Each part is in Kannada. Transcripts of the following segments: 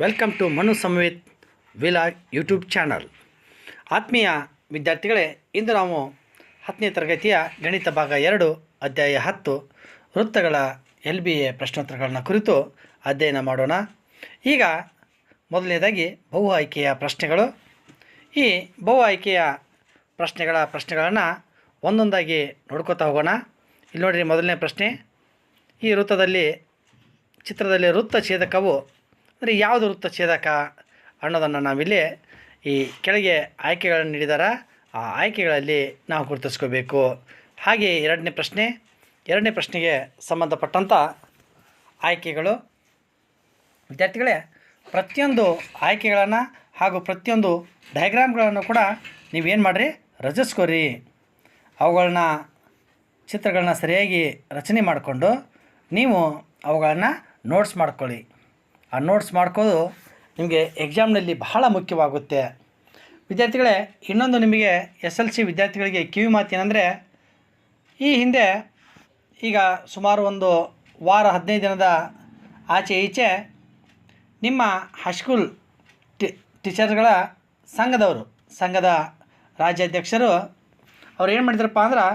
Welcome to Manu Samvit vlog YouTube channel ಆತ್ಮೀಯ ವಿದ್ಯಾರ್ಥಿಗಳೇ, ಇಂದು ನಾವು ಹತ್ತನೇ ತರಗತಿಯ ಗಣಿತ ಭಾಗ ಎರಡು, ಅಧ್ಯಾಯ ಹತ್ತು, ವೃತ್ತಗಳ ಎಲ್ ಬಿ ಎ ಪ್ರಶ್ನೋತ್ತರಗಳನ್ನ ಕುರಿತು ಅಧ್ಯಯನ ಮಾಡೋಣ. ಈಗ ಮೊದಲನೇದಾಗಿ ಬಹು ಆಯ್ಕೆಯ ಪ್ರಶ್ನೆಗಳು. ಈ ಬಹು ಆಯ್ಕೆಯ ಪ್ರಶ್ನೆಗಳ ಪ್ರಶ್ನೆಗಳನ್ನು ಒಂದೊಂದಾಗಿ ನೋಡ್ಕೋತಾ ಹೋಗೋಣ. ಇಲ್ಲಿ ನೋಡಿರಿ ಮೊದಲನೇ ಪ್ರಶ್ನೆ. ಈ ವೃತ್ತದಲ್ಲಿ, ಚಿತ್ರದಲ್ಲಿ ವೃತ್ತ ಛೇದಕವು ಅಂದರೆ ಯಾವುದು ವೃತ್ತ ಛೇದಕ ಅನ್ನೋದನ್ನು ನಾವಿಲ್ಲಿ ಈ ಕೆಳಗೆ ಆಯ್ಕೆಗಳನ್ನು ನೀಡಿದಾರ. ಆ ಆಯ್ಕೆಗಳಲ್ಲಿ ನಾವು ಗುರುತಿಸ್ಕೋಬೇಕು. ಹಾಗೆ ಎರಡನೇ ಪ್ರಶ್ನೆ, ಎರಡನೇ ಪ್ರಶ್ನೆಗೆ ಸಂಬಂಧಪಟ್ಟಂಥ ಆಯ್ಕೆಗಳು. ವಿದ್ಯಾರ್ಥಿಗಳೇ, ಪ್ರತಿಯೊಂದು ಆಯ್ಕೆಗಳನ್ನು ಹಾಗೂ ಪ್ರತಿಯೊಂದು ಡಯಾಗ್ರಾಮ್ಗಳನ್ನು ಕೂಡ ನೀವೇನು ಮಾಡಿರಿ? ರಚಿಸ್ಕೋರಿ ಅವುಗಳನ್ನ ಚಿತ್ರಗಳನ್ನ ಸರಿಯಾಗಿ ರಚನೆ ಮಾಡಿಕೊಂಡು ನೀವು ಅವುಗಳನ್ನು ನೋಟ್ಸ್ ಮಾಡ್ಕೊಳ್ಳಿ. ಆ ನೋಟ್ಸ್ ಮಾಡ್ಕೋದು ನಿಮಗೆ ಎಕ್ಸಾಮ್ನಲ್ಲಿ ಬಹಳ ಮುಖ್ಯವಾಗುತ್ತೆ. ವಿದ್ಯಾರ್ಥಿಗಳೇ, ಇನ್ನೊಂದು ನಿಮಗೆ ಎಸ್ ಎಲ್ ಸಿ ವಿದ್ಯಾರ್ಥಿಗಳಿಗೆ ಕಿವಿ ಮಾತೇನೆಂದರೆ, ಈ ಹಿಂದೆ ಈಗ ಸುಮಾರು ಒಂದು ವಾರ ಹದಿನೈದು ದಿನದ ಆಚೆ ಈಚೆ ನಿಮ್ಮ ಹೈಸ್ಕೂಲ್ ಟಿ ಟೀಚರ್ಗಳ ಸಂಘದವರು, ಸಂಘದ ರಾಜ್ಯಾಧ್ಯಕ್ಷರು, ಅವ್ರು ಏನು ಮಾಡಿದ್ರಪ್ಪ ಅಂದ್ರೆ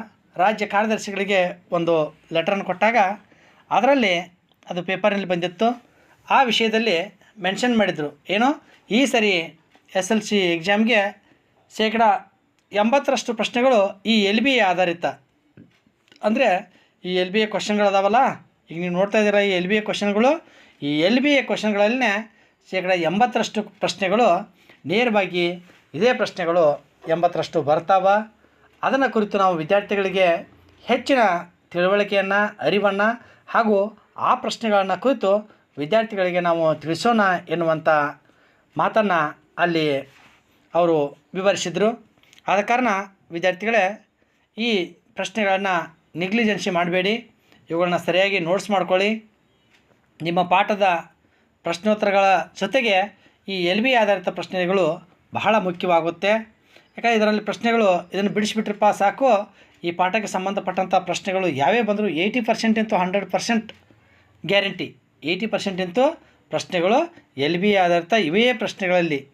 ರಾಜ್ಯ ಕಾರ್ಯದರ್ಶಿಗಳಿಗೆ ಒಂದು ಲೆಟ್ರನ್ನು ಕೊಟ್ಟಾಗ, ಅದರಲ್ಲಿ ಅದು ಪೇಪರ್ನಲ್ಲಿ ಬಂದಿತ್ತು. ಆ ವಿಷಯದಲ್ಲಿ ಮೆನ್ಷನ್ ಮಾಡಿದರು. ಏನು? ಈ ಸರಿ ಎಸ್ ಎಲ್ ಸಿ ಎಕ್ಸಾಮ್ಗೆ ಶೇಕಡ ಎಂಬತ್ತರಷ್ಟು ಪ್ರಶ್ನೆಗಳು ಈ ಎಲ್ ಬಿ ಎ ಆಧಾರಿತ. ಅಂದರೆ ಈ ಎಲ್ ಬಿ ಎ ಕ್ವಶನ್ಗಳು ಅದಾವಲ್ಲ ಈಗ ನೀವು ನೋಡ್ತಾ ಇದ್ದೀರ ಈ ಎಲ್ ಬಿ ಎ ಕ್ವಶನ್ಗಳು ಈ ಎಲ್ ಬಿ ಎ ಕ್ವಶನ್ಗಳಲ್ಲೇ ಶೇಕಡ ಎಂಬತ್ತರಷ್ಟು ಪ್ರಶ್ನೆಗಳು ನೇರವಾಗಿ ಇದೇ ಪ್ರಶ್ನೆಗಳು ಎಂಬತ್ತರಷ್ಟು ಬರ್ತಾವ. ಅದನ್ನು ಕುರಿತು ನಾವು ವಿದ್ಯಾರ್ಥಿಗಳಿಗೆ ಹೆಚ್ಚಿನ ತಿಳುವಳಿಕೆಯನ್ನು, ಅರಿವನ್ನು ಹಾಗೂ ಆ ಪ್ರಶ್ನೆಗಳನ್ನು ಕುರಿತು ವಿದ್ಯಾರ್ಥಿಗಳಿಗೆ ನಾವು ತಿಳಿಸೋಣ ಎನ್ನುವಂಥ ಮಾತನ್ನು ಅಲ್ಲಿ ಅವರು ವಿವರಿಸಿದರು. ಆದ ಕಾರಣ ವಿದ್ಯಾರ್ಥಿಗಳೇ, ಈ ಪ್ರಶ್ನೆಗಳನ್ನು ನೆಗ್ಲಿಜೆನ್ಸಿ ಮಾಡಬೇಡಿ. ಇವುಗಳನ್ನ ಸರಿಯಾಗಿ ನೋಟ್ಸ್ ಮಾಡ್ಕೊಳ್ಳಿ. ನಿಮ್ಮ ಪಾಠದ ಪ್ರಶ್ನೋತ್ತರಗಳ ಜೊತೆಗೆ ಈ ಎಲ್ ಬಿ ಆಧಾರಿತ ಪ್ರಶ್ನೆಗಳು ಬಹಳ ಮುಖ್ಯವಾಗುತ್ತೆ. ಯಾಕಂದರೆ ಇದರಲ್ಲಿ ಪ್ರಶ್ನೆಗಳು ಇದನ್ನು ಬಿಡಿಸಿಬಿಟ್ರಪ್ಪ ಸಾಕು. ಈ ಪಾಠಕ್ಕೆ ಸಂಬಂಧಪಟ್ಟಂಥ ಪ್ರಶ್ನೆಗಳು ಯಾವೇ ಬಂದರೂ ಏಯ್ಟಿ ಪರ್ಸೆಂಟ್ ಅಂತೂ hundred percent guarantee eighty percent ಇಂತೂ ಪ್ರಶ್ನೆಗಳು ಎಲ್ ಬಿ ಆಧಾರಿತ ಇವೇ ಪ್ರಶ್ನೆಗಳಲ್ಲಿ.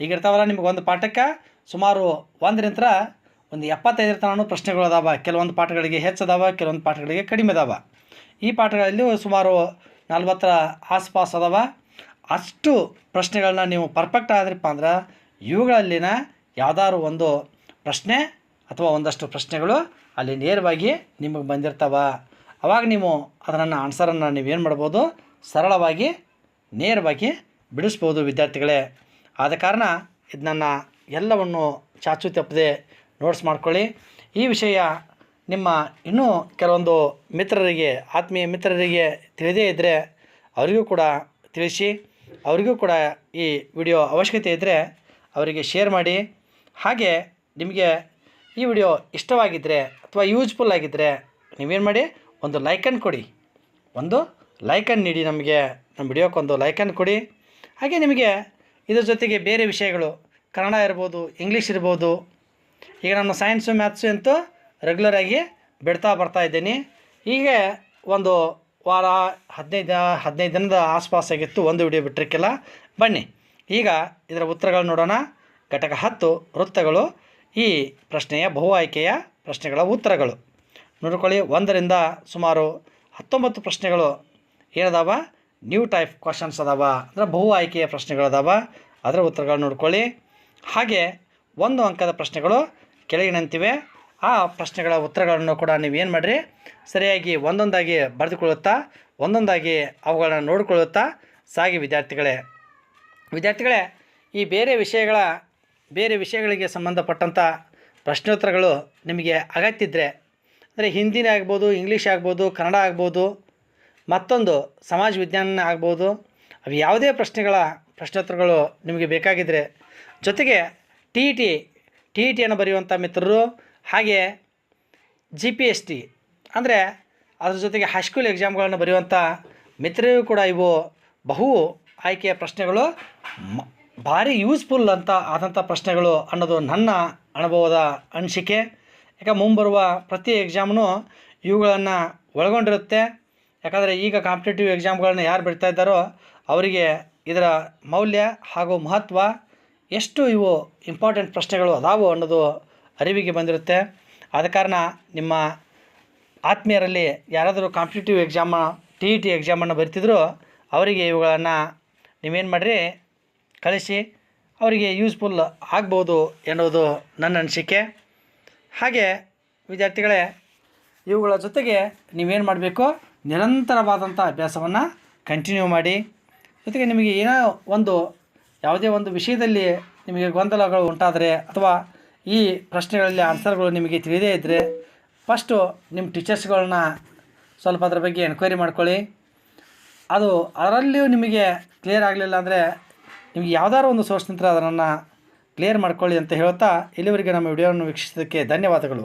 ಈಗ ಇರ್ತಾವಲ್ಲ ನಿಮ್ಗೆ ಒಂದು ಪಾಠಕ್ಕೆ ಸುಮಾರು ಒಂದರಿಂದ ಒಂದು ಎಪ್ಪತ್ತೈದರ ತನೂ ಪ್ರಶ್ನೆಗಳು ಅದಾವ. ಕೆಲವೊಂದು ಪಾಠಗಳಿಗೆ ಹೆಚ್ಚು ಅದಾವ, ಕೆಲವೊಂದು ಪಾಠಗಳಿಗೆ ಕಡಿಮೆ ಅದಾವ. ಈ ಪಾಠಗಳಲ್ಲಿ ಸುಮಾರು ನಲ್ವತ್ತರ ಆಸ್ಪಾಸ್ ಅದಾವ. ಅಷ್ಟು ಪ್ರಶ್ನೆಗಳನ್ನ ನೀವು ಪರ್ಫೆಕ್ಟ್ ಆದ್ರಪ್ಪ ಅಂದ್ರೆ ಇವುಗಳಲ್ಲಿನ ಯಾವ್ದಾದ್ರು ಒಂದು ಪ್ರಶ್ನೆ ಅಥವಾ ಒಂದಷ್ಟು ಪ್ರಶ್ನೆಗಳು ಅಲ್ಲಿ ನೇರವಾಗಿ ನಿಮಗೆ ಬಂದಿರ್ತಾವ. ಅವಾಗ ನೀವು ಅದನ್ನು ಆನ್ಸರನ್ನು ನೀವೇನು ಮಾಡ್ಬೋದು? ಸರಳವಾಗಿ, ನೇರವಾಗಿ ಬಿಡಿಸ್ಬೋದು ವಿದ್ಯಾರ್ಥಿಗಳೇ. ಆದ ಕಾರಣ ಇದನ್ನ ಎಲ್ಲವನ್ನು ಚಾಚು ತಪ್ಪದೆ ನೋಟ್ಸ್ ಮಾಡ್ಕೊಳ್ಳಿ. ಈ ವಿಷಯ ನಿಮ್ಮ ಇನ್ನೂ ಕೆಲವೊಂದು ಮಿತ್ರರಿಗೆ, ಆತ್ಮೀಯ ಮಿತ್ರರಿಗೆ ತಿಳಿದೇ ಇದ್ದರೆ ಅವರಿಗೂ ಕೂಡ ತಿಳಿಸಿ, ಅವರಿಗೂ ಕೂಡ ಈ ವಿಡಿಯೋ ಅವಶ್ಯಕತೆ ಇದ್ದರೆ ಅವರಿಗೆ ಶೇರ್ ಮಾಡಿ. ಹಾಗೆ ನಿಮಗೆ ಈ ವಿಡಿಯೋ ಇಷ್ಟವಾಗಿದ್ದರೆ ಅಥವಾ ಯೂಸ್ಫುಲ್ ಆಗಿದ್ದರೆ ನೀವೇನು ಮಾಡಿ, ಒಂದು ಲೈಕನ್ನು ಕೊಡಿ. ಒಂದು ಲೈಕನ್ ನೀಡಿ ನಮಗೆ, ನಮ್ಮ ವಿಡಿಯೋಕ್ಕೊಂದು ಲೈಕನ್ ಕೊಡಿ. ಹಾಗೆ ನಿಮಗೆ ಇದ್ರ ಜೊತೆಗೆ ಬೇರೆ ವಿಷಯಗಳು, ಕನ್ನಡ ಇರ್ಬೋದು, ಇಂಗ್ಲೀಷ್ ಇರ್ಬೋದು, ಈಗ ನಾನು ಸೈನ್ಸು ಮ್ಯಾಥ್ಸು ಅಂತೂ ರೆಗ್ಯುಲರಾಗಿ ಬಿಡ್ತಾ ಬರ್ತಾ ಇದ್ದೀನಿ. ಹೀಗೆ ಒಂದು ವಾರ, ಹದಿನೈದು ಹದಿನೈದು ದಿನದ ಆಸ್ಪಾಸಾಗಿತ್ತು ಒಂದು ವಿಡಿಯೋ ಬಿಟ್ಟಿರಕ್ಕಿಲ್ಲ ಬನ್ನಿ, ಈಗ ಇದರ ಉತ್ತರಗಳು ನೋಡೋಣ. ಘಟಕ ಹತ್ತು, ವೃತ್ತಗಳು. ಈ ಪ್ರಶ್ನೆಯ ಬಹು ಆಯ್ಕೆಯ ಪ್ರಶ್ನೆಗಳ ಉತ್ತರಗಳು. ನೋಡ್ಕೊಳ್ಳಿ, ಒಂದರಿಂದ ಸುಮಾರು ಹತ್ತೊಂಬತ್ತು ಪ್ರಶ್ನೆಗಳು ಏನದಾವ? ನ್ಯೂ ಟೈಪ್ ಕ್ವಶನ್ಸ್ ಅದಾವ. ಅಂದರೆ ಬಹು ಆಯ್ಕೆಯ ಪ್ರಶ್ನೆಗಳದಾವ. ಅದರ ಉತ್ತರಗಳು ನೋಡ್ಕೊಳ್ಳಿ. ಹಾಗೆ ಒಂದು ಅಂಕದ ಪ್ರಶ್ನೆಗಳು ಕೆಳಗಿನಂತಿವೆ. ಆ ಪ್ರಶ್ನೆಗಳ ಉತ್ತರಗಳನ್ನು ಕೂಡ ನೀವು ಏನು ಮಾಡಿರಿ? ಸರಿಯಾಗಿ ಒಂದೊಂದಾಗಿ ಬರೆದುಕೊಳ್ಳುತ್ತಾ, ಒಂದೊಂದಾಗಿ ಅವುಗಳನ್ನ ನೋಡಿಕೊಳ್ಳುತ್ತಾ ಸಾಗಿ ವಿದ್ಯಾರ್ಥಿಗಳೇ. ವಿದ್ಯಾರ್ಥಿಗಳೇ, ಈ ಬೇರೆ ವಿಷಯಗಳ, ಬೇರೆ ವಿಷಯಗಳಿಗೆ ಸಂಬಂಧಪಟ್ಟಂಥ ಪ್ರಶ್ನೋತ್ತರಗಳು ನಿಮಗೆ ಅಗತ್ಯ ಇದ್ದರೆ ಅಂದರೆ ಹಿಂದಿನೇ ಆಗ್ಬೋದು, ಇಂಗ್ಲೀಷ್ ಆಗ್ಬೋದು, ಕನ್ನಡ ಆಗ್ಬೋದು ಮತ್ತೊಂದು ಸಮಾಜ ವಿಜ್ಞಾನ ಆಗ್ಬೋದು. ಅವು ಯಾವುದೇ ಪ್ರಶ್ನೆಗಳ, ಪ್ರಶ್ನೋತ್ತರಗಳು ನಿಮಗೆ ಬೇಕಾಗಿದ್ದರೆ ಜೊತೆಗೆ T E T T E ಟಿಯನ್ನು ಬರೆಯುವಂಥ ಮಿತ್ರರು ಹಾಗೆ ಜಿ ಪಿ ಎಸ್ ಟಿ ಅಂದರೆ ಅದ್ರ ಜೊತೆಗೆ ಹೈಸ್ಕೂಲ್ ಎಕ್ಸಾಮ್ಗಳನ್ನು ಬರೆಯುವಂಥ ಮಿತ್ರರಿಗೂ ಕೂಡ ಇವು ಬಹು ಆಯ್ಕೆಯ ಪ್ರಶ್ನೆಗಳು ಭಾರಿ ಯೂಸ್ಫುಲ್ ಅಂತ ಆದಂಥ ಪ್ರಶ್ನೆಗಳು ಅನ್ನೋದು ನನ್ನ ಅನುಭವದ ಅನಿಸಿಕೆ. ಯಾಕೆ ಮುಂಬರುವ ಪ್ರತಿ ಎಕ್ಸಾಮ್ನು ಇವುಗಳನ್ನು ಒಳಗೊಂಡಿರುತ್ತೆ. ಯಾಕಂದರೆ ಈಗ ಕಾಂಪಿಟೇಟಿವ್ ಎಕ್ಸಾಮ್ಗಳನ್ನ ಯಾರು ಬಿಡ್ತಾ ಇದ್ದಾರೋ ಅವರಿಗೆ ಇದರ ಮೌಲ್ಯ ಹಾಗೂ ಮಹತ್ವ ಎಷ್ಟು ಇವು ಇಂಪಾರ್ಟೆಂಟ್ ಪ್ರಶ್ನೆಗಳು ಅದಾವು ಅನ್ನೋದು ಅರಿವಿಗೆ ಬಂದಿರುತ್ತೆ. ಆದ ಕಾರಣ ನಿಮ್ಮ ಆತ್ಮೀಯರಲ್ಲಿ ಯಾರಾದರೂ competitive exam T E T ಎಕ್ಸಾಮನ್ನು ಬರ್ತಿದ್ರು ಅವರಿಗೆ ಇವುಗಳನ್ನು ನೀವೇನು ಮಾಡಿರಿ? ಕಳಿಸಿ. ಅವರಿಗೆ ಯೂಸ್ಫುಲ್ ಆಗ್ಬೋದು ಎನ್ನುವುದು ನನ್ನ ಅನಿಸಿಕೆ. ಹಾಗೆ ವಿದ್ಯಾರ್ಥಿಗಳೇ, ಇವುಗಳ ಜೊತೆಗೆ ನೀವೇನು ಮಾಡಬೇಕು? ನಿರಂತರವಾದಂಥ ಅಭ್ಯಾಸವನ್ನು ಕಂಟಿನ್ಯೂ ಮಾಡಿ. ಜೊತೆಗೆ ನಿಮಗೆ ಏನೋ ಒಂದು, ಯಾವುದೇ ಒಂದು ವಿಷಯದಲ್ಲಿ ನಿಮಗೆ ಗೊಂದಲಗಳು ಉಂಟಾದರೆ ಅಥವಾ ಈ ಪ್ರಶ್ನೆಗಳಲ್ಲಿ ಆನ್ಸರ್ಗಳು ನಿಮಗೆ ತಿಳಿದೇ ಇದ್ದರೆ ಫಸ್ಟು ನಿಮ್ಮ ಟೀಚರ್ಸ್ಗಳನ್ನ ಸ್ವಲ್ಪ ಅದರ ಬಗ್ಗೆ ಎನ್ಕ್ವೈರಿ ಮಾಡ್ಕೊಳ್ಳಿ. ಅದು ಅದರಲ್ಲಿಯೂ ನಿಮಗೆ ಕ್ಲಿಯರ್ ಆಗಲಿಲ್ಲ ಅಂದರೆ ನಿಮಗೆ ಯಾವ್ದಾದ್ರು ಒಂದು ಸೋರ್ಸ್ ನಂತರ ಅದನ್ನು ಕ್ಲಿಯರ್ ಮಾಡ್ಕೊಳ್ಳಿ ಅಂತ ಹೇಳ್ತಾ ಇಲ್ಲಿವರೆಗೆ ನಮ್ಮ ವಿಡಿಯೋವನ್ನು ವೀಕ್ಷಿಸಿದ್ದಕ್ಕೆ ಧನ್ಯವಾದಗಳು.